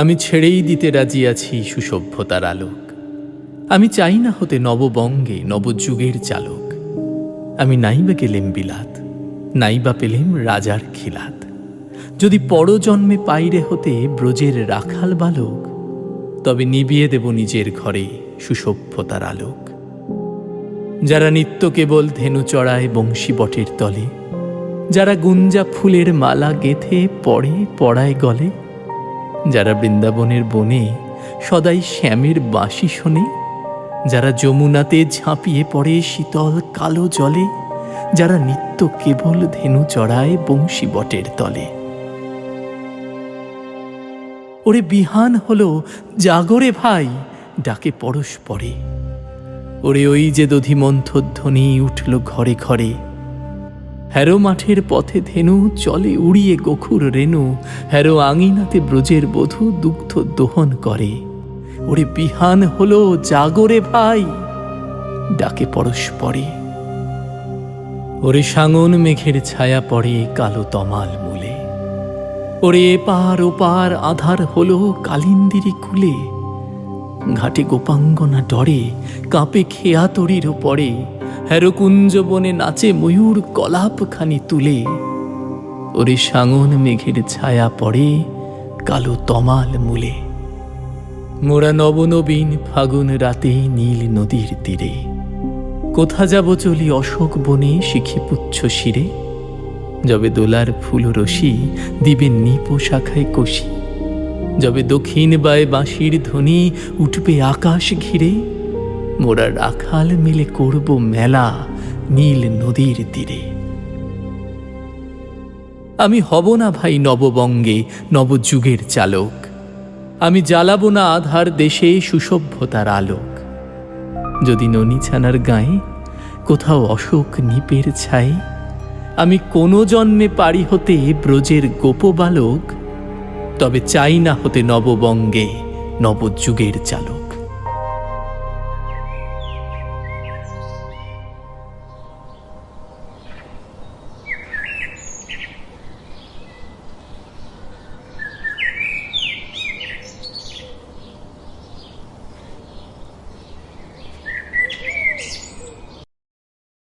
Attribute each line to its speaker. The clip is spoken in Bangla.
Speaker 1: আমি ছেড়েই দিতে রাজি আছি, সুসভ্যতার আলোক। আমি চাই না হতে নববঙ্গে নবযুগের চালক। আমি নাইবা গেলেম বিলাত, নাইবা পেলেম রাজার খিলাত। যদি পরজন্মে পাইরে হতে ব্রজের রাখাল বালক, তবে নিবিয়ে দেব নিজের ঘরে সুসভ্যতার আলোক। যারা নিত্য কেবল ধেনু চড়ায় বংশী বটের তলে, যারা গুঞ্জা ফুলের মালা গেথে পড়ে পড়ায় গলে যারা বৃন্দাবনের বনে, সদাই শ্যামের বাঁশি শোনে, যারা যমুনাতে ঝাঁপিয়ে পড়ে শীতল কালো জলে, যারা নিত্য কেবল ধেনু চড়ায় বংশী বটের তলে। ওরে বিহান হলো জাগরে ভাই, ডাকে পরশ পড়ে ওরে ওই যে দধিমন্থধ্বনি উঠল ঘরে ঘরে হ্যারো মাঠের পথে ধেনু, চলে উড়িয়ে গখুর রেণু। হ্যারো আঙিনাতে ব্রজের বধূ দুগ্ধ দোহন করে। ওরে বিহান হলো জাগরে ভাই। ডাকে পরশ পড়ে ওরে সাঙন মেঘের ছায়া পড়ে কালো তমাল মূলে। ওরে এপার ওপার আধার হলো কালিন্দিরি কুলে। ঘাটে গোপাঙ্গনা ডরে, কাঁপে খেয়া তরির পড়ে হ্যারকুঞ্জ বনে নাচে ময়ূর কলাপখানি তুলে। ওরে সাঙন মেঘের ছায়া পড়ে কালো তমাল মূলে। মোরা নবনবীন ফাগুন রাতে নীল নদীর তীরে। কোথা যাব চলি অশোক বনে শিখি পুচ্ছ শিরে। যবে দোলার ফুল রশি দিবে নিপ শাখায় কষি। যবে দক্ষিণ বায় বাঁশির ধ্বনি উঠবে আকাশ ঘিরে। মোরা রাখাল মিলে করব মেলা নীল নদীর তীরে। আমি হব না ভাই নববঙ্গে নবযুগের চালক। আমি জ্বালাবো না আধার দেশে সুসভ্যতার আলোক। যদি ননিছানার গায়ে কোথাও অশোক নিপের ছাই, আমি কোনো জন্মে পারি হতে ব্রজের গোপবালক তবে চাই না হতে নববঙ্গে নবযুগের চালক।